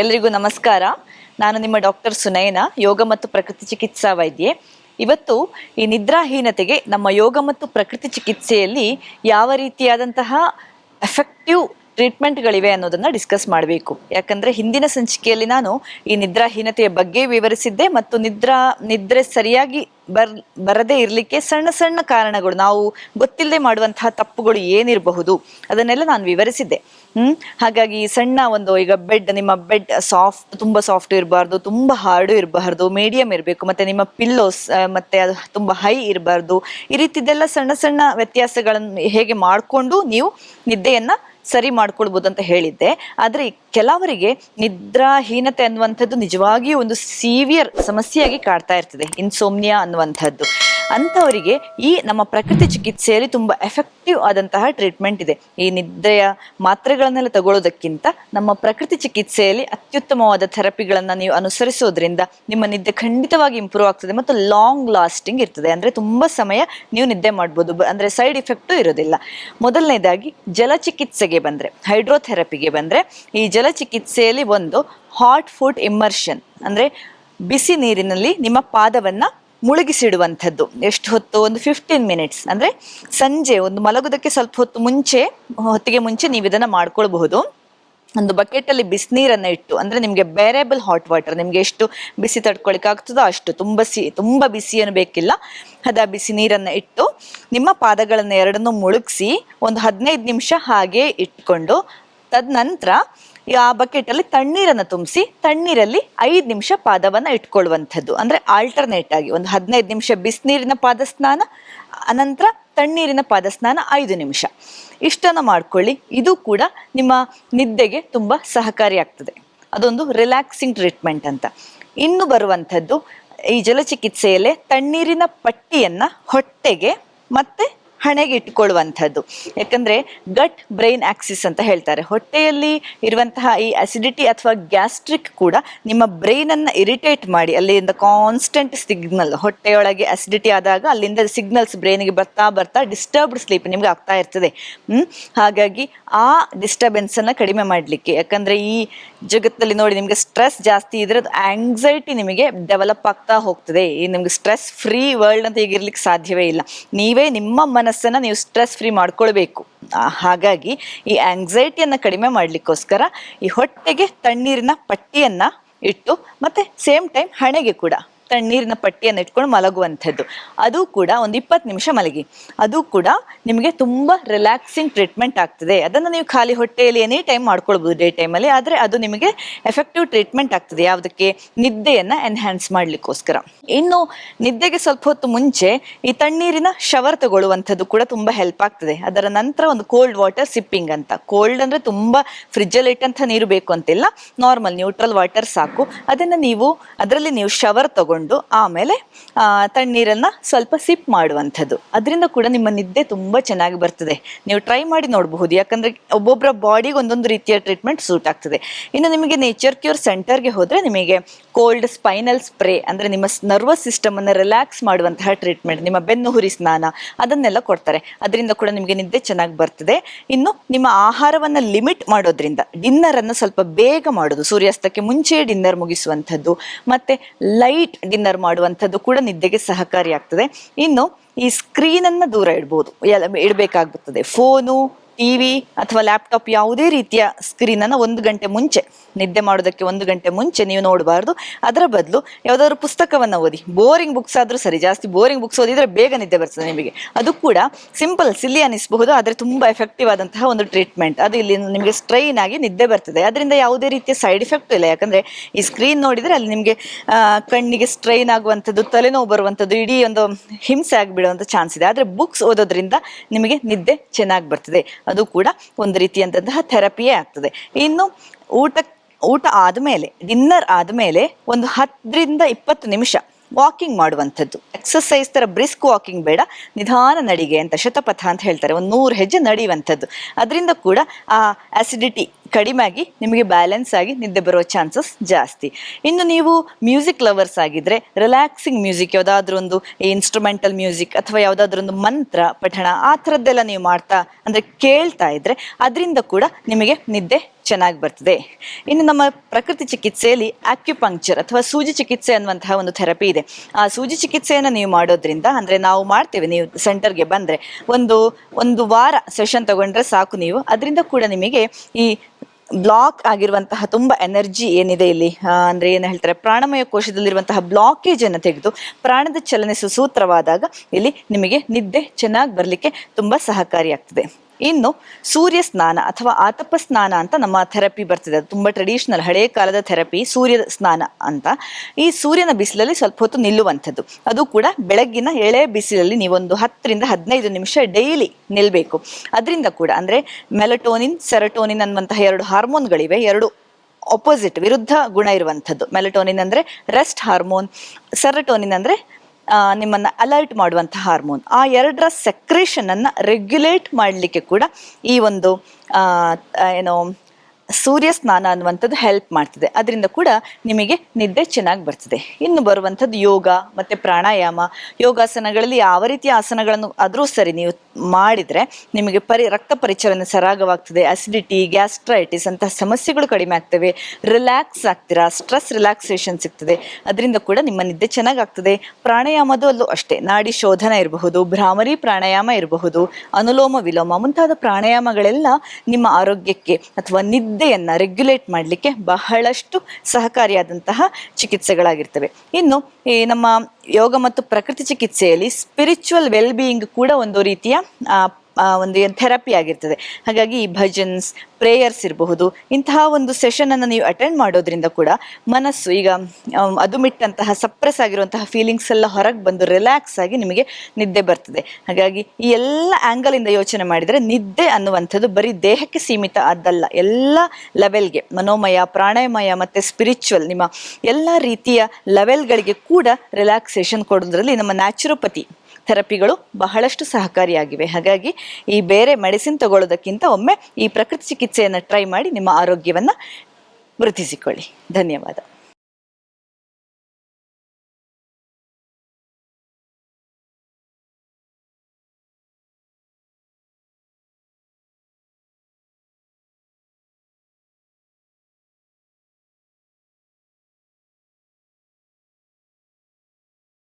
ಎಲ್ರಿಗೂ ನಮಸ್ಕಾರ. ನಾನು ನಿಮ್ಮ ಡಾಕ್ಟರ್ ಸುನಯನ, ಯೋಗ ಮತ್ತು ಪ್ರಕೃತಿ ಚಿಕಿತ್ಸಾ ವೈದ್ಯೆ. ಇವತ್ತು ಈ ನಿದ್ರಾಹೀನತೆಗೆ ನಮ್ಮ ಯೋಗ ಮತ್ತು ಪ್ರಕೃತಿ ಚಿಕಿತ್ಸೆಯಲ್ಲಿ ಯಾವ ರೀತಿಯಾದಂತಹ ಎಫೆಕ್ಟಿವ್ ಟ್ರೀಟ್ಮೆಂಟ್ಗಳಿವೆ ಅನ್ನೋದನ್ನು ಡಿಸ್ಕಸ್ ಮಾಡಬೇಕು. ಯಾಕಂದರೆ ಹಿಂದಿನ ಸಂಚಿಕೆಯಲ್ಲಿ ನಾನು ಈ ನಿದ್ರಾಹೀನತೆಯ ಬಗ್ಗೆ ವಿವರಿಸಿದ್ದೆ ಮತ್ತು ನಿದ್ರಾ, ನಿದ್ರೆ ಸರಿಯಾಗಿ ಬರ್, ಬರದೇ ಇರಲಿಕ್ಕೆ ಸಣ್ಣ ಸಣ್ಣ ಕಾರಣಗಳು, ನಾವು ಗೊತ್ತಿಲ್ಲದೆ ಮಾಡುವಂತಹ ತಪ್ಪುಗಳು ಏನಿರಬಹುದು, ಅದನ್ನೆಲ್ಲ ನಾನು ವಿವರಿಸಿದ್ದೆ. ಹ್ಮ್? ಹಾಗಾಗಿ ಸಣ್ಣ ಒಂದು ಈಗ ಬೆಡ್, ನಿಮ್ಮ ಬೆಡ್ ಸಾಫ್ಟ್ ತುಂಬಾ ಸಾಫ್ಟ್ ಇರಬಾರ್ದು, ತುಂಬಾ ಹಾರ್ಡು ಇರಬಾರ್ದು, ಮೀಡಿಯಂ ಇರಬೇಕು, ಮತ್ತೆ ನಿಮ್ಮ ಪಿಲ್ಲೋಸ್ ಮತ್ತೆ ಅದು ತುಂಬಾ ಹೈ ಇರಬಾರ್ದು, ಈ ರೀತಿದೆಲ್ಲ ಸಣ್ಣ ಸಣ್ಣ ವ್ಯತ್ಯಾಸಗಳನ್ನು ಹೇಗೆ ಮಾಡಿಕೊಂಡು ನೀವು ನಿದ್ದೆಯನ್ನ ಸರಿ ಮಾಡ್ಕೊಳ್ಬೋದು ಅಂತ ಹೇಳಿದ್ದೆ. ಆದರೆ ಕೆಲವರಿಗೆ ನಿದ್ರಾಹೀನತೆ ಅನ್ನುವಂಥದ್ದು ನಿಜವಾಗಿಯೂ ಒಂದು ಸೀವಿಯರ್ ಸಮಸ್ಯೆಯಾಗಿ ಕಾಡ್ತಾ ಇರ್ತದೆ ಇನ್ಸೋಮ್ನಿಯಾ ಅನ್ನುವಂಥದ್ದು. ಅಂಥವರಿಗೆ ಈ ನಮ್ಮ ಪ್ರಕೃತಿ ಚಿಕಿತ್ಸೆಯಲ್ಲಿ ತುಂಬ ಎಫೆಕ್ಟಿವ್ ಆದಂತಹ ಟ್ರೀಟ್ಮೆಂಟ್ ಇದೆ. ಈ ನಿದ್ರೆಯ ಮಾತ್ರೆಗಳನ್ನೆಲ್ಲ ತಗೊಳ್ಳೋದಕ್ಕಿಂತ ನಮ್ಮ ಪ್ರಕೃತಿ ಚಿಕಿತ್ಸೆಯಲ್ಲಿ ಅತ್ಯುತ್ತಮವಾದ ಥೆರಪಿಗಳನ್ನು ನೀವು ಅನುಸರಿಸೋದ್ರಿಂದ ನಿಮ್ಮ ನಿದ್ದೆ ಖಂಡಿತವಾಗಿ ಇಂಪ್ರೂವ್ ಆಗ್ತದೆ ಮತ್ತು ಲಾಂಗ್ ಲಾಸ್ಟಿಂಗ್ ಇರ್ತದೆ. ಅಂದ್ರೆ ತುಂಬಾ ಸಮಯ ನೀವು ನಿದ್ದೆ ಮಾಡ್ಬೋದು. ಅಂದರೆ ಸೈಡ್ ಇಫೆಕ್ಟು ಇರೋದಿಲ್ಲ. ಮೊದಲನೇದಾಗಿ ಜಲಚಿಕಿತ್ಸೆಗೆ ಬಂದ್ರೆ ಹೈಡ್ರೋಥೆರಪಿಗೆ ಬಂದ್ರೆ ಈ ಜಲಚಿಕಿತ್ಸೆಯಲ್ಲಿ ಒಂದು ಹಾಟ್ ಫುಡ್ ಇಮ್ಮರ್ಷನ್ ಅಂದ್ರೆ ಬಿಸಿ ನೀರಿನಲ್ಲಿ ನಿಮ್ಮ ಪಾದವನ್ನ ಮುಳುಗಿಸಿಡುವಂಥದ್ದು. ಎಷ್ಟು ಹೊತ್ತು? ಒಂದು ಫಿಫ್ಟೀನ್ ಮಿನಿಟ್ಸ್ ಅಂದರೆ ಸಂಜೆ, ಒಂದು ಮಲಗೋದಕ್ಕೆ ಸ್ವಲ್ಪ ಹೊತ್ತು ಮುಂಚೆ, ಹೊತ್ತಿಗೆ ಮುಂಚೆ ನೀವು ಇದನ್ನು ಮಾಡ್ಕೊಳ್ಬಹುದು. ಒಂದು ಬಕೆಟಲ್ಲಿ ಬಿಸಿನೀರನ್ನು ಇಟ್ಟು, ಅಂದರೆ ನಿಮಗೆ ಬೇರೇಬಲ್ ಹಾಟ್ ವಾಟರ್ ನಿಮಗೆ ಎಷ್ಟು ಬಿಸಿ ತಡ್ಕೊಳಿಕ್ಕೆ ಆಗ್ತದೋ ಅಷ್ಟು, ತುಂಬ ಸಿ, ತುಂಬ ಬಿಸಿ ಏನು ಬೇಕಿಲ್ಲ, ಅದ ಬಿಸಿ ನೀರನ್ನು ಇಟ್ಟು, ನಿಮ್ಮ ಪಾದಗಳನ್ನು ಎರಡನ್ನೂ ಮುಳುಗಿಸಿ, ಒಂದು ಹದಿನೈದು ನಿಮಿಷ ಹಾಗೆ ಇಟ್ಕೊಂಡು ತದನಂತರ ಆ ಬಕೆಟ್ ಅಲ್ಲಿ ತಣ್ಣೀರನ್ನ ತುಂಬಿಸಿ, ತಣ್ಣೀರಲ್ಲಿ ಐದು ನಿಮಿಷ ಪಾದವನ್ನು ಇಟ್ಕೊಳ್ಳುವಂಥದ್ದು. ಅಂದ್ರೆ ಆಲ್ಟರ್ನೇಟ್ ಆಗಿ ಒಂದು ಹದಿನೈದು ನಿಮಿಷ ಬಿಸಿನೀರಿನ ಪಾದ ಸ್ನಾನ ಅನಂತರ ತಣ್ಣೀರಿನ ಪಾದ ಸ್ನಾನ ಐದು ನಿಮಿಷ. ಇಷ್ಟನ್ನು ಮಾಡ್ಕೊಳ್ಳಿ. ಇದು ಕೂಡ ನಿಮ್ಮ ನಿದ್ದೆಗೆ ತುಂಬಾ ಸಹಕಾರಿಯಾಗ್ತದೆ ಅದೊಂದು ರಿಲ್ಯಾಕ್ಸಿಂಗ್ ಟ್ರೀಟ್ಮೆಂಟ್ ಅಂತ. ಇನ್ನು ಬರುವಂಥದ್ದು ಈ ಜಲಚಿಕಿತ್ಸೆಯಲ್ಲೇ ತಣ್ಣೀರಿನ ಪಟ್ಟಿಯನ್ನು ಹೊಟ್ಟೆಗೆ ಮತ್ತೆ ಹಣೆಗೆ ಇಟ್ಕೊಳ್ಳುವಂಥದ್ದು ಯಾಕಂದರೆ ಗಟ್ ಬ್ರೈನ್ ಆಕ್ಸಿಸ್ ಅಂತ ಹೇಳ್ತಾರೆ. ಹೊಟ್ಟೆಯಲ್ಲಿ ಇರುವಂತಹ ಈ ಅಸಿಡಿಟಿ ಅಥವಾ ಗ್ಯಾಸ್ಟ್ರಿಕ್ ಕೂಡ ನಿಮ್ಮ ಬ್ರೈನನ್ನು ಇರಿಟೇಟ್ ಮಾಡಿ, ಅಲ್ಲಿಂದ ಕಾನ್ಸ್ಟೆಂಟ್ ಸಿಗ್ನಲ್ ಹೊಟ್ಟೆಯೊಳಗೆ ಅಸಿಡಿಟಿ ಆದಾಗ ಅಲ್ಲಿಂದ ಸಿಗ್ನಲ್ಸ್ ಬ್ರೈನಿಗೆ ಬರ್ತಾ ಬರ್ತಾ ಡಿಸ್ಟರ್ಬ್ಡ್ ಸ್ಲೀಪ್ ನಿಮ್ಗೆ ಆಗ್ತಾ ಇರ್ತದೆ. ಹಾಗಾಗಿ ಆ ಡಿಸ್ಟರ್ಬೆನ್ಸನ್ನು ಕಡಿಮೆ ಮಾಡಲಿಕ್ಕೆ, ಯಾಕಂದರೆ ಈ ಜಗತ್ತಲ್ಲಿ ನೋಡಿ ನಿಮಗೆ ಸ್ಟ್ರೆಸ್ ಜಾಸ್ತಿ ಇದ್ರೆ ಅದು ಆಂಗ್ಸೈಟಿ ನಿಮಗೆ ಡೆವಲಪ್ ಆಗ್ತಾ ಹೋಗ್ತದೆ. ಈ ನಿಮ್ಗೆ ಸ್ಟ್ರೆಸ್ ಫ್ರೀ ವರ್ಲ್ಡ್ ಅಂತ ಈಗ ಸಾಧ್ಯವೇ ಇಲ್ಲ. ನೀವೇ ನಿಮ್ಮ ಮನಸ್ಸನ್ನ ನೀವು ಸ್ಟ್ರೆಸ್ ಫ್ರೀ ಮಾಡ್ಕೊಳ್ಬೇಕು. ಹಾಗಾಗಿ ಈ ಆಂಗ್ಸೈಟಿಯನ್ನು ಕಡಿಮೆ ಮಾಡ್ಲಿಕ್ಕೋಸ್ಕರ ಈ ಹೊಟ್ಟೆಗೆ ತಣ್ಣೀರಿನ ಪಟ್ಟಿಯನ್ನ ಇಟ್ಟು ಮತ್ತೆ ಸೇಮ್ ಟೈಮ್ ಹಣೆಗೆ ಕೂಡ. ತಣ್ಣೀರಿನ ಪಟ್ಟಿಯನ್ನು ಇಟ್ಕೊಂಡು ಮಲಗುವಂಥದ್ದು. ಅದು ಕೂಡ ಒಂದು ಇಪ್ಪತ್ತು ನಿಮಿಷ ಮಲಗಿ. ಅದು ಕೂಡ ನಿಮಗೆ ತುಂಬಾ ರಿಲ್ಯಾಕ್ಸಿಂಗ್ ಟ್ರೀಟ್ಮೆಂಟ್ ಆಗ್ತದೆ. ಅದನ್ನು ನೀವು ಖಾಲಿ ಹೊಟ್ಟೆಯಲ್ಲಿ ಎನಿ ಟೈಮ್ ಮಾಡ್ಕೊಳ್ಬೋದು ಡೇ ಟೈಮಲ್ಲಿ ಆದರೆ ಅದು ನಿಮಗೆ ಎಫೆಕ್ಟಿವ್ ಟ್ರೀಟ್ಮೆಂಟ್ ಆಗ್ತದೆ. ಯಾವುದಕ್ಕೆ? ನಿದ್ದೆಯನ್ನ ಎನ್ಹ್ಯಾನ್ಸ್ ಮಾಡ್ಲಿಕ್ಕೋಸ್ಕರ. ಇನ್ನು ನಿದ್ದೆಗೆ ಸ್ವಲ್ಪ ಹೊತ್ತು ಮುಂಚೆ ಈ ತಣ್ಣೀರಿನ ಶವರ್ ತಗೊಳ್ಳುವಂಥದ್ದು ಕೂಡ ತುಂಬಾ ಹೆಲ್ಪ್ ಆಗ್ತದೆ. ಅದರ ನಂತರ ಒಂದು ಕೋಲ್ಡ್ ವಾಟರ್ ಸಿಪ್ಪಿಂಗ್ ಅಂತ. ಕೋಲ್ಡ್ ಅಂದ್ರೆ ತುಂಬಾ ಫ್ರಿಜ್ಜಲ್ಲಿ ಇಟ್ಟಂಥ ನೀರು ಬೇಕು ಅಂತಿಲ್ಲ. ನಾರ್ಮಲ್ ನ್ಯೂಟ್ರಲ್ ವಾಟರ್ ಸಾಕು. ಅದನ್ನ ನೀವು, ಅದರಲ್ಲಿ ನೀವು ಶವರ್ ತಗೊಂಡು ಆಮೇಲೆ ತಣ್ಣೀರನ್ನು ಸ್ವಲ್ಪ ಸಿಪ್ ಮಾಡುವಂಥದ್ದು. ಅದರಿಂದ ಕೂಡ ನಿಮ್ಮ ನಿದ್ದೆ ತುಂಬ ಚೆನ್ನಾಗಿ ಬರ್ತದೆ. ನೀವು ಟ್ರೈ ಮಾಡಿ ನೋಡಬಹುದು. ಯಾಕಂದರೆ ಒಬ್ಬೊಬ್ಬರ ಬಾಡಿಗೆ ಒಂದೊಂದು ರೀತಿಯ ಟ್ರೀಟ್ಮೆಂಟ್ ಸೂಟ್ ಆಗ್ತದೆ. ಇನ್ನು ನಿಮಗೆ ನೇಚರ್ ಕ್ಯೂರ್ ಸೆಂಟರ್ಗೆ ಹೋದರೆ ನಿಮಗೆ ಕೋಲ್ಡ್ ಸ್ಪೈನಲ್ ಸ್ಪ್ರೇ ಅಂದರೆ ನಿಮ್ಮ ನರ್ವಸ್ ಸಿಸ್ಟಮ್ ಅನ್ನ ರಿಲ್ಯಾಕ್ಸ್ ಮಾಡುವಂತಹ ಟ್ರೀಟ್ಮೆಂಟ್ ನಿಮ್ಮ ಬೆನ್ನು ಹುರಿ ಸ್ನಾನ ಅದನ್ನೆಲ್ಲ ಕೊಡ್ತಾರೆ. ಅದರಿಂದ ಕೂಡ ನಿಮಗೆ ನಿದ್ದೆ ಚೆನ್ನಾಗಿ ಬರ್ತದೆ. ಇನ್ನು ನಿಮ್ಮ ಆಹಾರವನ್ನು ಲಿಮಿಟ್ ಮಾಡೋದ್ರಿಂದ ಡಿನ್ನರನ್ನು ಸ್ವಲ್ಪ ಬೇಗ ಮಾಡೋದು. ಸೂರ್ಯಾಸ್ತಕ್ಕೆ ಮುಂಚೆ ಡಿನ್ನರ್ ಮುಗಿಸುವಂಥದ್ದು. ಮತ್ತೆ ಲೈಟ್ ಡಿನ್ನರ್ ಮಾಡುವಂಥದ್ದು ಕೂಡ ನಿದ್ದೆಗೆ ಸಹಕಾರಿಯಾಗ್ತದೆ. ಇನ್ನು ಈ ಸ್ಕ್ರೀನ್ ಅನ್ನ ದೂರ ಇಡ್ಬೋದು. ಎಲ್ಲ ಇಡಬೇಕಾಗುತ್ತದೆ ಫೋನು ಟಿವಿ ಅಥವಾ ಲ್ಯಾಪ್ಟಾಪ್ ಯಾವುದೇ ರೀತಿಯ ಸ್ಕ್ರೀನ್ ಅನ್ನ ಒಂದು ಗಂಟೆ ಮುಂಚೆ, ನಿದ್ದೆ ಮಾಡೋದಕ್ಕೆ ಒಂದು ಗಂಟೆ ಮುಂಚೆ ನೀವು ನೋಡಬಾರ್ದು. ಅದರ ಬದಲು ಯಾವುದಾದ್ರು ಪುಸ್ತಕವನ್ನು ಓದಿ. ಬೋರಿಂಗ್ ಬುಕ್ಸ್ ಆದರೂ ಸರಿ, ಜಾಸ್ತಿ ಬೋರಿಂಗ್ ಬುಕ್ಸ್ ಓದಿದ್ರೆ ಬೇಗ ನಿದ್ದೆ ಬರ್ತದೆ ನಿಮಗೆ. ಅದು ಕೂಡ ಸಿಂಪಲ್ ಸಿಲ್ಲಿ ಅನಿಸಬಹುದು ಆದರೆ ತುಂಬ ಎಫೆಕ್ಟಿವ್ ಆದಂತಹ ಒಂದು ಟ್ರೀಟ್ಮೆಂಟ್ ಅದು ಇಲ್ಲಿ ನಿಮಗೆ ಸ್ಟ್ರೈನ್ ಆಗಿ ನಿದ್ದೆ ಬರ್ತದೆ. ಅದರಿಂದ ಯಾವುದೇ ರೀತಿಯ ಸೈಡ್ ಎಫೆಕ್ಟ್ ಇಲ್ಲ. ಯಾಕಂದರೆ ಈ ಸ್ಕ್ರೀನ್ ನೋಡಿದರೆ ಅಲ್ಲಿ ನಿಮಗೆ ಕಣ್ಣಿಗೆ ಸ್ಟ್ರೈನ್ ಆಗುವಂಥದ್ದು, ತಲೆನೋವು ಬರುವಂಥದ್ದು, ಇಡೀ ಒಂದು ಹಿಂಸೆ ಆಗಿಬಿಡುವಂಥ ಚಾನ್ಸ್ ಇದೆ. ಆದರೆ ಬುಕ್ಸ್ ಓದೋದ್ರಿಂದ ನಿಮಗೆ ನಿದ್ದೆ ಚೆನ್ನಾಗಿ ಬರ್ತದೆ. ಅದು ಕೂಡ ಒಂದು ರೀತಿಯಂತಹ ಥೆರಪಿಯೇ ಆಗ್ತದೆ. ಇನ್ನು ಊಟ ಊಟ ಆದಮೇಲೆ, ಡಿನ್ನರ್ ಆದಮೇಲೆ ಒಂದು ಹತ್ತರಿಂದ ಇಪ್ಪತ್ತು ನಿಮಿಷ ವಾಕಿಂಗ್ ಮಾಡುವಂಥದ್ದು. ಎಕ್ಸಸೈಸ್ ಥರ ಬ್ರಿಸ್ಕ್ ವಾಕಿಂಗ್ ಬೇಡ, ನಿಧಾನ ನಡಿಗೆ ಅಂತ ಶತಪಥ ಅಂತ ಹೇಳ್ತಾರೆ. ಒಂದು ನೂರು ಹೆಜ್ಜೆ ನಡೆಯುವಂಥದ್ದು. ಅದರಿಂದ ಕೂಡ ಆ ಆಸಿಡಿಟಿ ಕಡಿಮೆ ಆಗಿ ನಿಮಗೆ ಬ್ಯಾಲೆನ್ಸ್ ಆಗಿ ನಿದ್ದೆ ಬರೋ ಚಾನ್ಸಸ್ ಜಾಸ್ತಿ. ಇನ್ನು ನೀವು ಮ್ಯೂಸಿಕ್ ಲವರ್ಸ್ ಆಗಿದ್ರೆ ರಿಲ್ಯಾಕ್ಸಿಂಗ್ ಮ್ಯೂಸಿಕ್ ಯಾವುದಾದ್ರೂ ಒಂದು ಇನ್ಸ್ಟ್ರೂಮೆಂಟಲ್ ಮ್ಯೂಸಿಕ್ ಅಥವಾ ಯಾವುದಾದ್ರೂ ಒಂದು ಮಂತ್ರ, ಪಠಣ, ಆ ಥರದ್ದೆಲ್ಲ ನೀವು ಮಾಡ್ತಾ, ಅಂದರೆ ಕೇಳ್ತಾ ಇದ್ರೆ ಅದರಿಂದ ಕೂಡ ನಿಮಗೆ ನಿದ್ದೆ ಚೆನ್ನಾಗಿ ಬರ್ತದೆ. ಇನ್ನು ನಮ್ಮ ಪ್ರಕೃತಿ ಚಿಕಿತ್ಸೆಯಲ್ಲಿ ಆಕ್ಯುಪಂಕ್ಚರ್ ಅಥವಾ ಸೂಜಿ ಚಿಕಿತ್ಸೆ ಅನ್ನುವಂತಹ ಒಂದು ಥೆರಪಿ ಇದೆ. ಆ ಸೂಜಿ ಚಿಕಿತ್ಸೆಯನ್ನು ನೀವು ಮಾಡೋದ್ರಿಂದ, ಅಂದರೆ ನಾವು ಮಾಡ್ತೇವೆ, ನೀವು ಸೆಂಟರ್ಗೆ ಬಂದರೆ ಒಂದು ಒಂದು ವಾರ ಸೆಷನ್ ತಗೊಂಡ್ರೆ ಸಾಕು ನೀವು. ಅದರಿಂದ ಕೂಡ ನಿಮಗೆ ಈ ಬ್ಲಾಕ್ ಆಗಿರುವಂತಹ ತುಂಬಾ ಎನರ್ಜಿ ಏನಿದೆ ಇಲ್ಲಿ ಅಂದ್ರೆ ಏನು ಹೇಳ್ತಾರೆ, ಪ್ರಾಣಮಯ ಕೋಶದಲ್ಲಿರುವಂತಹ ಬ್ಲಾಕೇಜ್ ಅನ್ನು ತೆಗೆದು ಪ್ರಾಣದ ಚಲನೆ ಸುಸೂತ್ರವಾದಾಗ ಇಲ್ಲಿ ನಿಮಗೆ ನಿದ್ದೆ ಚೆನ್ನಾಗಿ ಬರಲಿಕ್ಕೆ ತುಂಬಾ ಸಹಕಾರಿಯಾಗ್ತದೆ. ಇನ್ನು ಸೂರ್ಯ ಸ್ನಾನ ಅಥವಾ ಆತಪ ಸ್ನಾನ ಅಂತ ನಮ್ಮ ಥೆರಪಿ ಬರ್ತದೆ. ಅದು ತುಂಬ ಟ್ರೆಡಿಷನಲ್ ಹಳೆಯ ಕಾಲದ ಥೆರಪಿ ಸೂರ್ಯ ಸ್ನಾನ ಅಂತ. ಈ ಸೂರ್ಯನ ಬಿಸಿಲಲ್ಲಿ ಸ್ವಲ್ಪ ಹೊತ್ತು ನಿಲ್ಲುವಂಥದ್ದು. ಅದು ಕೂಡ ಬೆಳಗ್ಗಿನ ಎಳೆ ಬಿಸಿಲಲ್ಲಿ ನೀವೊಂದು ಹತ್ತರಿಂದ ಹದಿನೈದು ನಿಮಿಷ ಡೈಲಿ ನಿಲ್ಲಬೇಕು ಅದರಿಂದ ಕೂಡ ಅಂದರೆ ಮೆಲಟೋನಿನ್ ಸೆರಟೋನಿನ್ ಅನ್ನುವಂತಹ ಎರಡು ಹಾರ್ಮೋನ್ಗಳಿವೆ ಎರಡು ಅಪೋಸಿಟ್ ವಿರುದ್ಧ ಗುಣ ಇರುವಂಥದ್ದು. ಮೆಲಟೋನಿನ್ ಅಂದರೆ ರೆಸ್ಟ್ ಹಾರ್ಮೋನ್ ಸೆರಟೋನಿನ್ ಅಂದ್ರೆ ನಿಮ್ಮನ್ನ ಅಲರ್ಟ್ ಮಾಡುವಂಥ ಹಾರ್ಮೋನ್ ಆ ಎರಡರ ಸೆಕ್ರೇಷನನ್ನು ರೆಗ್ಯುಲೇಟ್ ಮಾಡಲಿಕ್ಕೆ ಕೂಡ ಈ ಒಂದು ಏನೋ ಸೂರ್ಯ ಸ್ನಾನ ಅನ್ನುವಂಥದ್ದು ಹೆಲ್ಪ್ ಮಾಡ್ತದೆ. ಅದರಿಂದ ಕೂಡ ನಿಮಗೆ ನಿದ್ದೆ ಚೆನ್ನಾಗಿ ಬರ್ತದೆ. ಇನ್ನು ಬರುವಂಥದ್ದು ಯೋಗ, ಮತ್ತು ಪ್ರಾಣಾಯಾಮ, ಯೋಗಾಸನಗಳಲ್ಲಿ ಯಾವ ರೀತಿಯ ಆಸನಗಳನ್ನು ಆದರೂ ಸರಿ ನೀವು ಮಾಡಿದರೆ ನಿಮಗೆ ಪರಿ, ರಕ್ತ ಪರಿಚಲನೆ ಸರಾಗವಾಗ್ತದೆ. ಅಸಿಡಿಟಿ ಗ್ಯಾಸ್ಟ್ರೈಟಿಸ್ ಅಂತಹ ಸಮಸ್ಯೆಗಳು ಕಡಿಮೆ ಆಗ್ತವೆ. ರಿಲ್ಯಾಕ್ಸ್ ಆಗ್ತೀರಾ? ಸ್ಟ್ರೆಸ್ ರಿಲ್ಯಾಕ್ಸೇಷನ್ ಸಿಗ್ತದೆ. ಅದರಿಂದ ಕೂಡ ನಿಮ್ಮ ನಿದ್ದೆ ಚೆನ್ನಾಗಿ ಆಗ್ತದೆ. ಪ್ರಾಣಾಯಾಮದಲ್ಲೂ ಅಷ್ಟೇ. ನಾಡಿ ಶೋಧನ ಇರಬಹುದು, ಭ್ರಾಮರಿ ಪ್ರಾಣಾಯಾಮ ಇರಬಹುದು, ಅನುಲೋಮ ವಿಲೋಮ ಮುಂತಾದ ಪ್ರಾಣಾಯಾಮಗಳೆಲ್ಲ ನಿಮ್ಮ ಆರೋಗ್ಯಕ್ಕೆ ಅಥವಾ ನಿದ್ದೆಯನ್ನ ರೆಗ್ಯುಲೇಟ್ ಮಾಡಲಿಕ್ಕೆ ಬಹಳಷ್ಟು ಸಹಕಾರಿಯಾದಂತಹ ಚಿಕಿತ್ಸೆಗಳಾಗಿರ್ತವೆ. ಇನ್ನು ಈ ನಮ್ಮ ಯೋಗ ಮತ್ತು ಪ್ರಕೃತಿ ಚಿಕಿತ್ಸೆಯಲ್ಲಿ ಸ್ಪಿರಿಚುವಲ್ ವೆಲ್ ಬೀಯಿಂಗ್ ಕೂಡ ಒಂದು ರೀತಿಯ ಒಂದು ಏನು ಥೆರಪಿ ಆಗಿರ್ತದೆ. ಹಾಗಾಗಿ ಈ ಭಜನ್ಸ್ ಪ್ರೇಯರ್ಸ್ ಇರಬಹುದು, ಇಂತಹ ಒಂದು ಸೆಷನನ್ನು ನೀವು ಅಟೆಂಡ್ ಮಾಡೋದ್ರಿಂದ ಕೂಡ ಮನಸ್ಸು ಈಗ ಅದು ಮಿಟ್ಟಂತಹ ಸಪ್ರೆಸ್ ಆಗಿರುವಂತಹ ಫೀಲಿಂಗ್ಸ್ ಎಲ್ಲ ಹೊರಗೆ ಬಂದು ರಿಲ್ಯಾಕ್ಸ್ ಆಗಿ ನಿಮಗೆ ನಿದ್ದೆ ಬರ್ತದೆ. ಹಾಗಾಗಿ ಈ ಎಲ್ಲ ಆ್ಯಂಗಲಿಂದ ಯೋಚನೆ ಮಾಡಿದರೆ ನಿದ್ದೆ ಅನ್ನುವಂಥದ್ದು ಬರೀ ದೇಹಕ್ಕೆ ಸೀಮಿತ ಆದ್ದಲ್ಲ. ಎಲ್ಲ ಲೆವೆಲ್ಗೆ ಮನೋಮಯ, ಪ್ರಾಣಾಯಾಮಯ ಮತ್ತು ಸ್ಪಿರಿಚುವಲ್ ನಿಮ್ಮ ಎಲ್ಲ ರೀತಿಯ ಲೆವೆಲ್ಗಳಿಗೆ ಕೂಡ ರಿಲ್ಯಾಕ್ಸೇಷನ್ ಕೊಡೋದ್ರಲ್ಲಿ ನಮ್ಮ ನ್ಯಾಚುರೋಪತಿ ಥೆರಪಿಗಳು ಬಹಳಷ್ಟು ಸಹಕಾರಿಯಾಗಿವೆ. ಹಾಗಾಗಿ ಈ ಬೇರೆ ಮೆಡಿಸಿನ್ ತಗೊಳ್ಳೋದಕ್ಕಿಂತ ಒಮ್ಮೆ ಈ ಪ್ರಕೃತಿ ಚಿಕಿತ್ಸೆಯನ್ನು ಟ್ರೈ ಮಾಡಿ ನಿಮ್ಮ ಆರೋಗ್ಯವನ್ನು ವೃದ್ಧಿಸಿಕೊಳ್ಳಿ. ಧನ್ಯವಾದ.